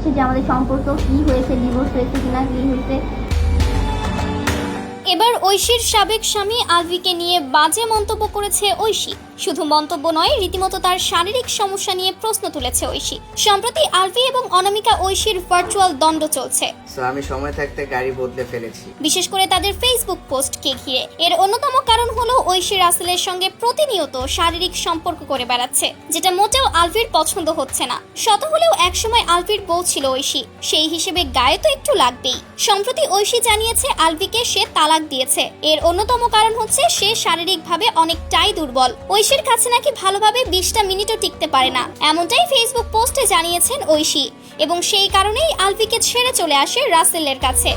হচ্ছে যে আমাদের সম্পর্ক কি হয়েছে ডিভোর্স হয়েছে কিনা, কি হয়েছে। এবার ঐশীর সাবেক স্বামী আলভিকে নিয়ে বাজে মন্তব্য করেছে ঐশী। শুধু মন্তব্য নয়, রীতিমতো তার শারীরিক সমস্যা নিয়ে প্রশ্ন তুলেছে ঐশী। সম্প্রতি আলভি এবং অনামিকা ঐশীর ভার্চুয়াল দণ্ড চলছে। সো আমি সময় থাকতে গাড়ি বদলে ফেলেছি। বিশেষ করে তাদের ফেসবুক পোস্টকে ঘিরে। এর অন্যতম কারণ হলো ঐশী রাসেলের সঙ্গে প্রতিনিয়ত শারীরিক সম্পর্ক করে বেড়াচ্ছে, যেটা মোটেও আলভির পছন্দ হচ্ছে না। শত হলেও একসময় আলভির বউ ছিল ঐশী। সেই হিসেবে গায়ে তো একটু লাগবেই। সম্প্রতি ঐশী জানিয়েছে আলভিকে সে তালাক দিয়েছে। এর অন্যতম কারণ হচ্ছে সে শারীরিকভাবে অনেকটাই দুর্বল। ঐশীর কাছে নাকি ভালোভাবে বিশটা মিনিটও টিকতে পারে না। এমনটাই ফেসবুক পোস্টে জানিয়েছেন ঐশী। এবং সেই কারণেই আলভিকে ছেড়ে চলে আসে রাসেলের কাছে।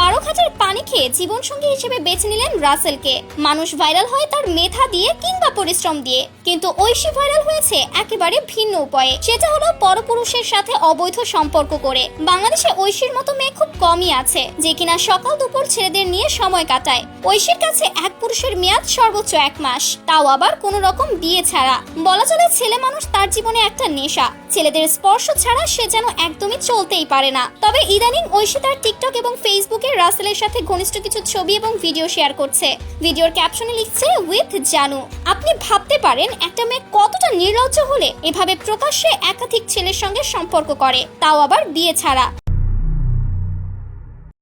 বারো খাঁচার পানি খেয়ে জীবনসঙ্গী হিসেবে বেছে নিলেন রাসেলকে। মানুষ ভাইরাল হয় তার মেধা দিয়ে কিংবা পরিশ্রম দিয়ে। কিন্তু ঐশী ভাইরাল হয়েছে একেবারে ভিন্ন উপায়ে। সেটা হলো পরপুরুষের সাথে অবৈধ সম্পর্ক করে। বাংলাদেশে ঐশীর মতো মেয়ে খুব কমই আছে, যে কিনা সকাল দুপুর ছেলেদের নিয়ে সময় কাটায়। ঐশীর কাছে এক পুরুষের মেয়াদ সর্বোচ্চ এক মাস। তাও আবার কোনো রকম বিয়ে ছাড়া। বলা চলে ছেলে মানুষ তার জীবনে একটা নেশা। ছেলেদের স্পর্শ ছাড়া সে যেন একদমই চলতেই পারে না। তবে ইদানিং ঐশী তার টিকটক এবং ফেসবুকে রাসেলের সাথে ঘনিষ্ঠ কিছু ছবি এবং ভিডিও শেয়ার করছে। ভিডিওর ক্যাপশনে লিখছে, উইথ জানু। আপনি ভাবতে পারেন, একটা মেয়ে কতটা নির্লজ্জ হলে এভাবে প্রকাশ্যে একাধিক ছেলের সঙ্গে সম্পর্ক করে, তাও আবার বিয়ে ছাড়া।